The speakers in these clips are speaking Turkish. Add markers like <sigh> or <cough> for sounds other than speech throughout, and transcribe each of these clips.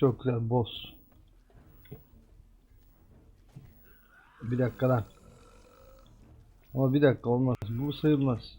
Çok güzel boss. Bir dakika lan. Ama bir dakika olmaz. Bu sayılmaz.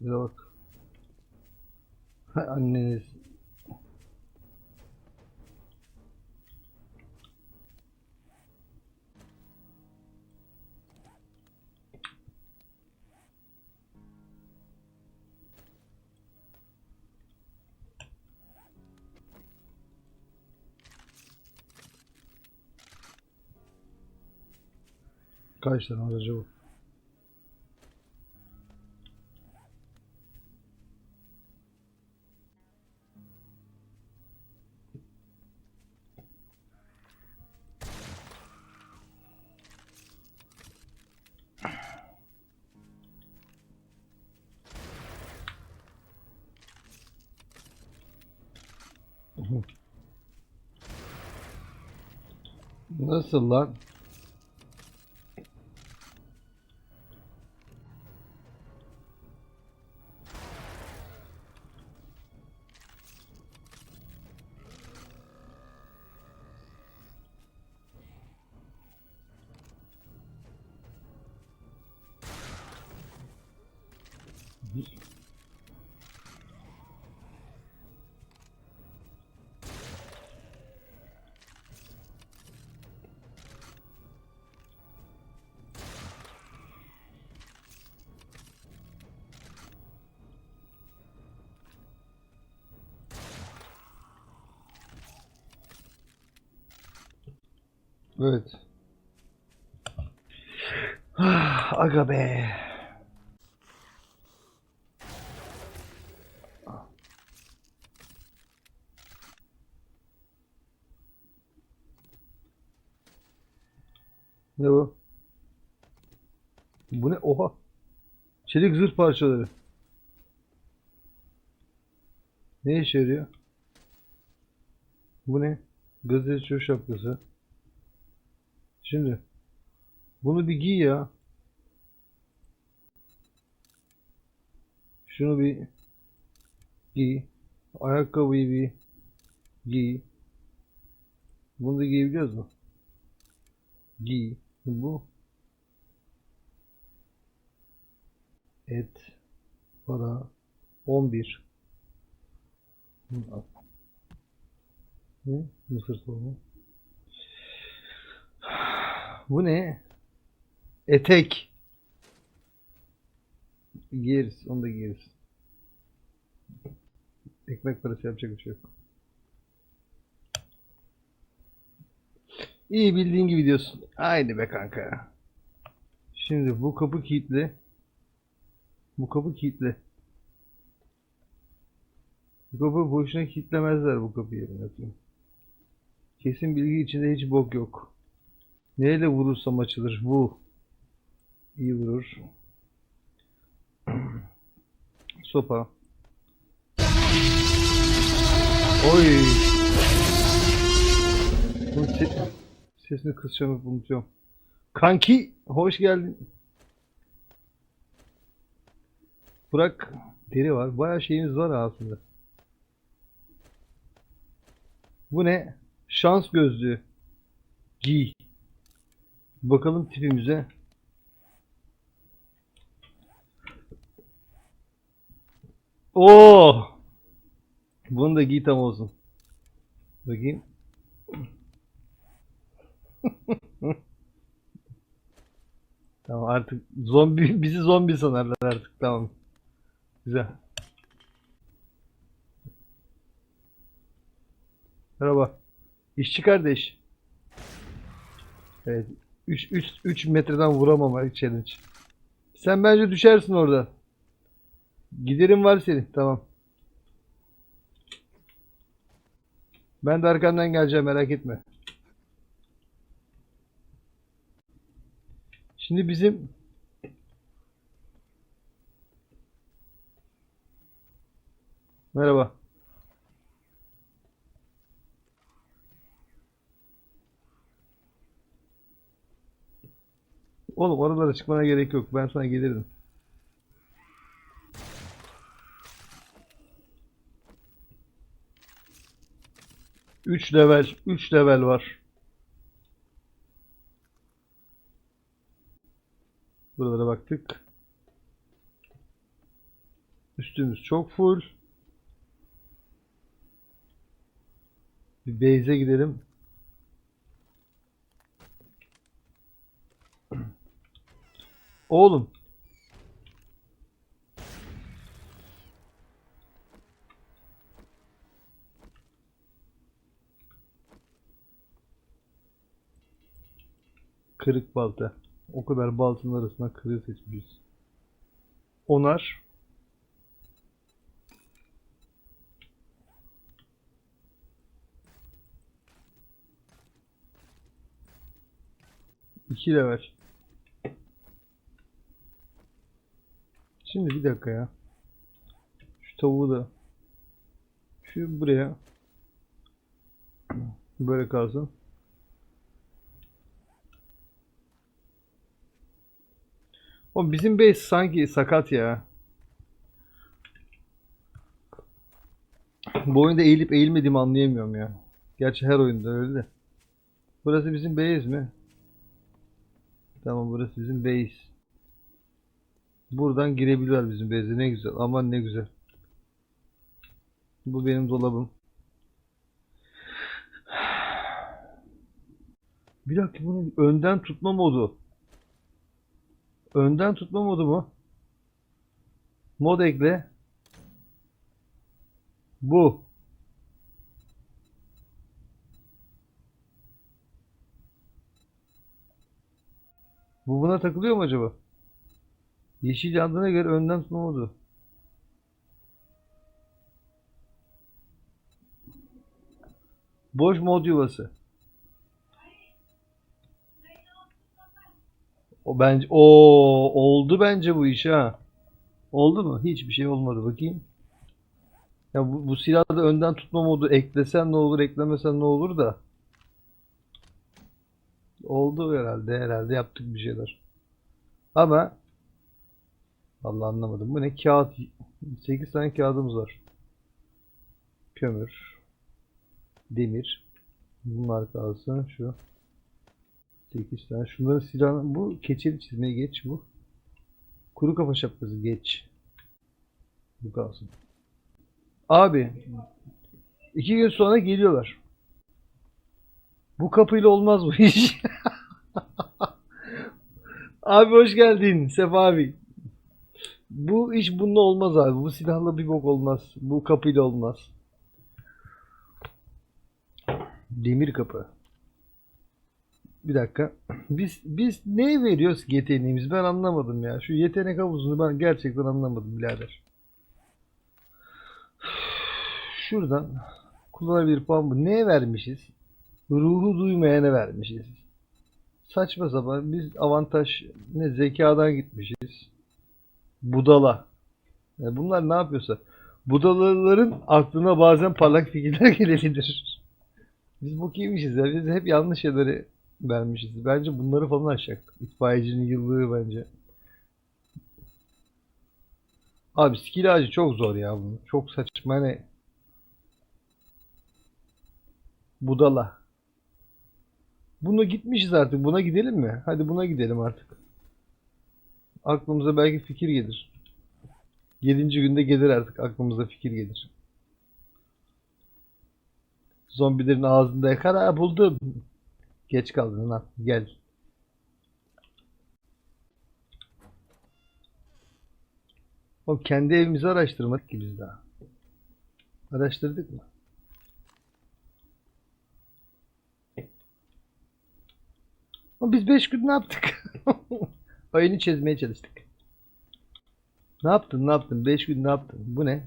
Bir de bak. <laughs> Anneniz. Kaç tane aracı bu? Nasıl lan? Evet. Ah, Aga be. Ne bu? Bu ne? Oha. Çelik zırh parçaları. Ne işe yarıyor? Bu ne? Gazeteci şapkası. Şimdi bunu bir giy ya. Şunu bir giy. Ayakkabıyı bir giy. Bunu da giyebiliyoruz mu? Giy. Bu et para 11 ne? Mısır soğumu bu ne? Etek. Giyeriz. Onu da giyeriz. Ekmek parası yapacak bir şey yok. İyi bildiğin gibi diyorsun. Haydi be kanka. Şimdi bu kapı kilitli. Bu kapı kilitli. Bu kapı boşuna kilitlemezler bu kapıyı. Kesin bilgi içinde hiç bok yok. Neyle vurursam açılır bu. İyi vurur. <clears throat> Sopa. Oy. Se- sesini kısacağım hep unutuyorum. Kanki hoş geldin. Bırak deri var. Bayağı şeyimiz var aslında. Bu ne? Şans gözlüğü. Giy. Bakalım tipimize. Oo! Bunu da giy tam olsun. Bakayım. <laughs> Tamam artık zombi <laughs> bizi zombi sanarlar artık tamam. Güzel. Merhaba. İşçi kardeş. Evet. 3 3 3 metreden vuramama challenge. Sen bence düşersin orada. Giderim var senin. Tamam. Ben de arkandan geleceğim merak etme. Şimdi bizim Merhaba. Oğlum oralara çıkmana gerek yok. Ben sana gelirdim. Üç level, üç level var. Buralara baktık. Üstümüz çok full. Bir base'e gidelim. Oğlum. Kırık balta. O kadar baltanın arasından kırığı seçmişiz. Onar. İki level. Şimdi bir dakika ya. Şu tavuğu da şu buraya böyle kalsın. O bizim base sanki sakat ya. Bu oyunda eğilip eğilmediğimi anlayamıyorum ya. Gerçi her oyunda öyle de. Burası bizim base mi? Tamam burası bizim base. Buradan girebiliyorlar bizim base'e. Ne güzel. Aman ne güzel. Bu benim dolabım. Bir dakika bunu önden tutma modu. Önden tutma modu mu? Mod ekle. Bu. Bu buna takılıyor mu acaba? Yeşil yandığına göre önden modu. Boş mod yuvası. O bence o oldu bence bu iş ha. Oldu mu? Hiçbir şey olmadı bakayım. Ya bu, bu silahda önden tutma modu eklesen ne olur, eklemesen ne olur da. Oldu herhalde, herhalde yaptık bir şeyler. Ama Vallahi anlamadım. Bu ne? Kağıt. 8 tane kağıdımız var. Kömür. Demir. Bunlar kalsın. Şu. 8 tane. Şunların silahı. Bu keçeli çizmeye geç bu. Kuru kafa şapkası geç. Bu kalsın. Abi. iki gün sonra geliyorlar. Bu kapıyla olmaz bu iş. <laughs> abi hoş geldin. Sefa abi. Bu iş bununla olmaz abi. Bu silahla bir bok olmaz. Bu kapıyla olmaz. Demir kapı. Bir dakika. Biz biz ne veriyoruz yeteneğimiz? Ben anlamadım ya. Şu yetenek havuzunu ben gerçekten anlamadım birader. Şuradan kullanabilir puan bu. Neye vermişiz? Ruhu duymayana vermişiz. Saçma sapan. Biz avantaj ne zekadan gitmişiz. Budala. Yani bunlar ne yapıyorsa. Budalaların aklına bazen parlak fikirler <laughs> gelebilir. Biz bok yemişiz ya. Biz hep yanlış şeyleri vermişiz. Bence bunları falan aşacaktık. İtfaiyecinin yıllığı bence. Abi skill ağacı çok zor ya bunu. Çok saçma ne? Budala. Bunu gitmişiz artık. Buna gidelim mi? Hadi buna gidelim artık. Aklımıza belki fikir gelir. Yedinci günde gelir artık aklımıza fikir gelir. Zombilerin ağzında yakar. Ha buldum. Geç kaldın lan. Gel. O kendi evimizi araştırmadık ki biz daha. Araştırdık mı? Ama biz 5 gün ne yaptık? <laughs> Oyunu çözmeye çalıştık. Ne yaptın? Ne yaptın? 5 gün ne yaptın? Bu ne?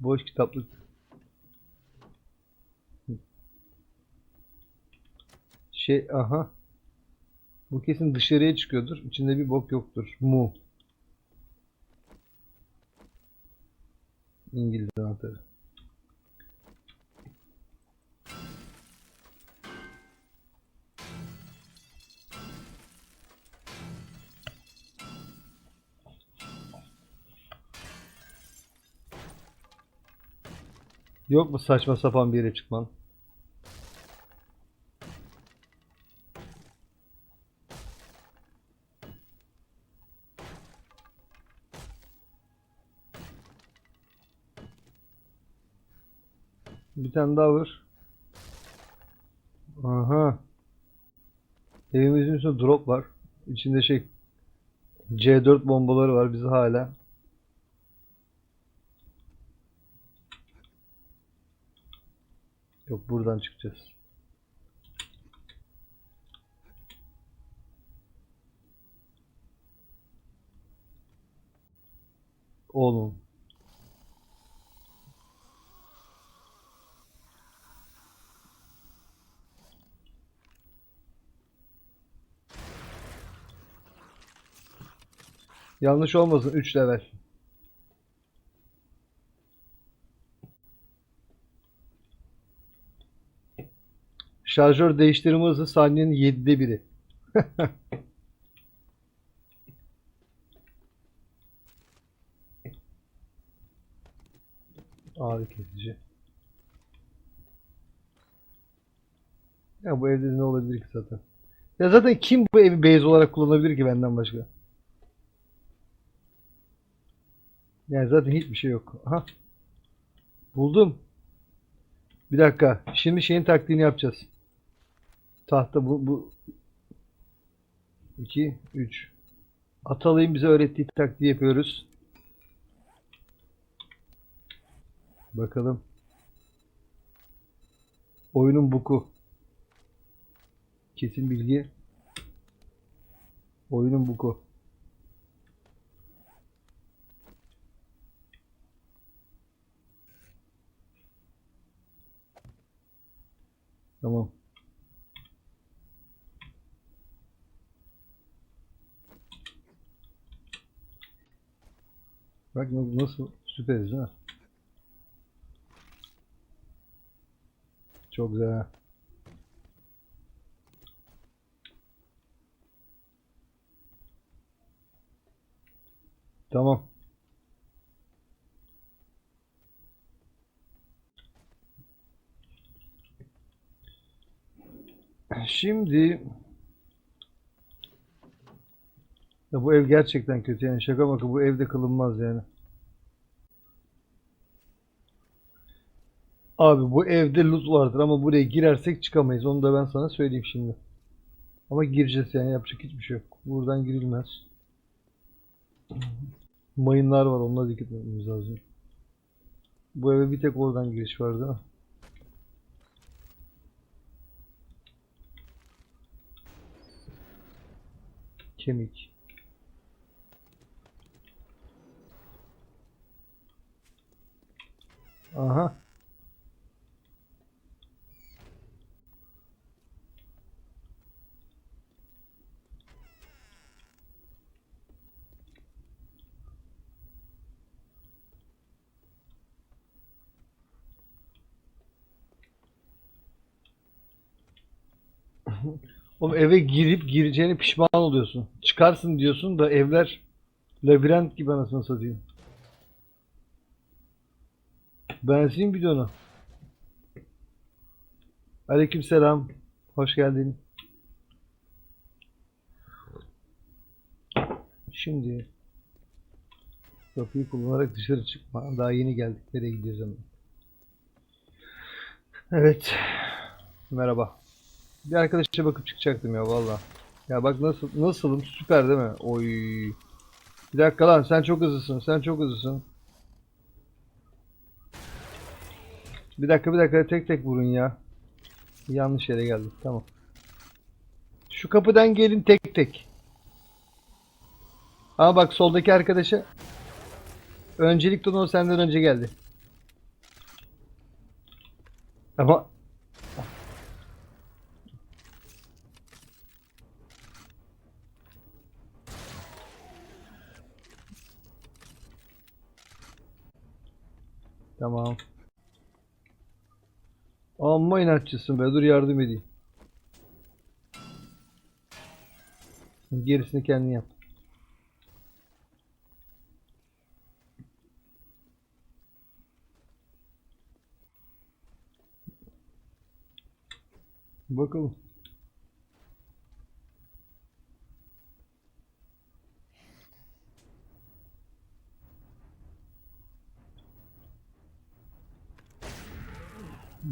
Boş kitaplık. Şey aha. Bu kesin dışarıya çıkıyordur. İçinde bir bok yoktur. Mu. İngiliz anahtarı. Yok mu saçma sapan bir yere çıkman? Bir tane daha var. Aha. Evimizin üstünde drop var. İçinde şey C4 bombaları var bizi hala. Yok buradan çıkacağız. Oğlum. Yanlış olmasın 3 level. Şarjör değiştirme hızı saniyenin 7'de biri. <laughs> Ağrı kesici. Ya bu evde ne olabilir ki zaten? Ya zaten kim bu evi base olarak kullanabilir ki benden başka? Yani zaten hiçbir şey yok. Aha. Buldum. Bir dakika. Şimdi şeyin taktiğini yapacağız. Tahta bu bu 2 3 Atalay'ın bize öğrettiği taktiği yapıyoruz. Bakalım. Oyunun buku. Kesin bilgi. Oyunun buku. Tamam. Bak na- nasıl süperiz ha. Çok güzel. Tamam. Şimdi ya bu ev gerçekten kötü yani şaka maka bu evde kılınmaz yani. Abi bu evde loot vardır ama buraya girersek çıkamayız. Onu da ben sana söyleyeyim şimdi. Ama gireceğiz yani yapacak hiçbir şey yok. Buradan girilmez. Mayınlar var onlara dikkat etmemiz lazım. Bu eve bir tek oradan giriş var değil mi? Kemik. Aha. Oğlum eve girip gireceğine pişman oluyorsun. Çıkarsın diyorsun da evler labirent gibi anasını satayım. Benzin bidonu. Aleykümselam. Hoş geldin. Şimdi kapıyı kullanarak dışarı çıkma. Daha yeni geldik. Nereye gidiyoruz hemen? Evet. Merhaba. Bir arkadaşa bakıp çıkacaktım ya valla. Ya bak nasıl nasılım süper değil mi? Oy. Bir dakika lan sen çok hızlısın. Sen çok hızlısın. Bir dakika bir dakika tek tek vurun ya. Yanlış yere geldik. Tamam. Şu kapıdan gelin tek tek. Ama bak soldaki arkadaşa öncelikle o senden önce geldi. Ama Tamam. Amma inatçısın be dur yardım edeyim. Gerisini kendin yap. Bakalım.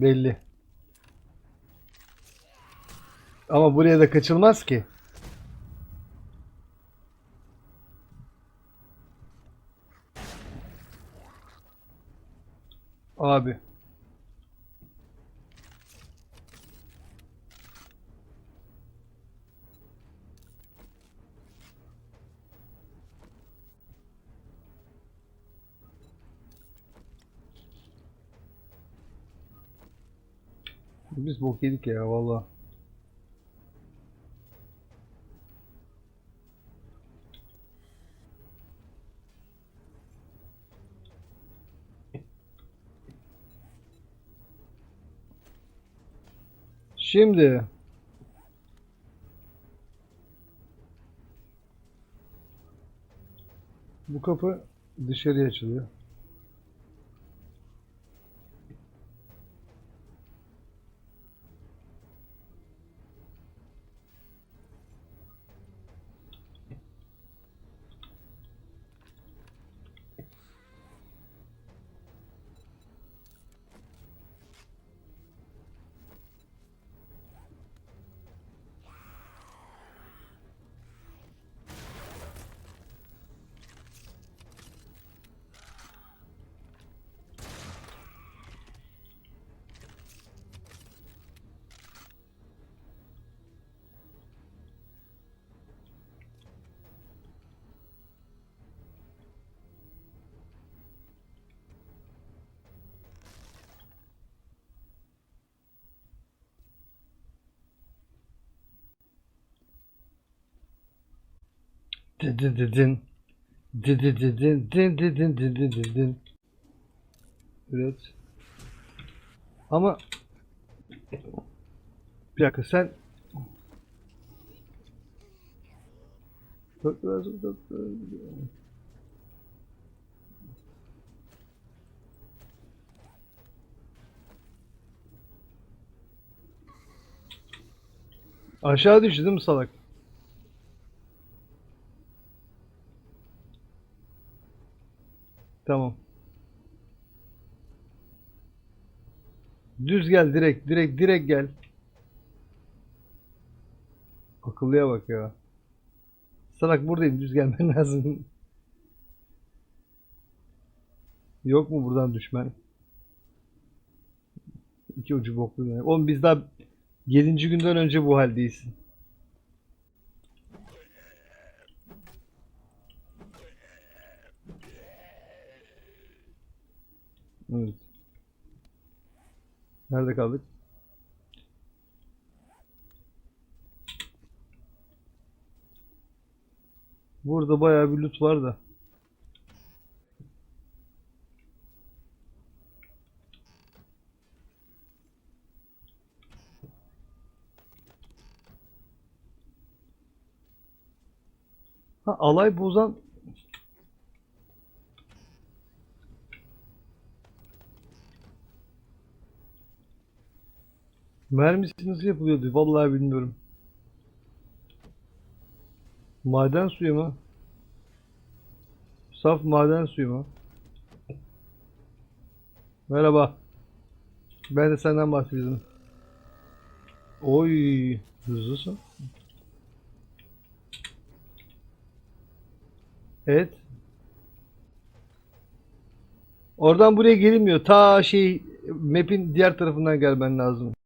Belli. Ama buraya da kaçılmaz ki. Abi. Biz bok yedik ya valla. Şimdi bu kapı dışarıya açılıyor. Didididin. Didididin. Didididin. Didididin. Evet. Ama bir dakika sen Çok lazım, çok lazım. Aşağı düştü değil mi salak? Tamam. Düz gel direkt direkt direkt gel. Akıllıya bak ya. Salak buradayım düz gelmen <laughs> lazım. Yok mu buradan düşmen? İki ucu boklu demek. Oğlum biz daha 7. günden önce bu haldeyiz. Evet. Nerede kaldık? Burada bayağı bir loot var da. Ha alay bozan Mermisi nasıl yapılıyordu? Vallahi bilmiyorum. Maden suyu mu? Saf maden suyu mu? Merhaba. Ben de senden bahsediyordum. Oy, hızlısın. Evet. Oradan buraya gelinmiyor. Ta şey map'in diğer tarafından gelmen lazım.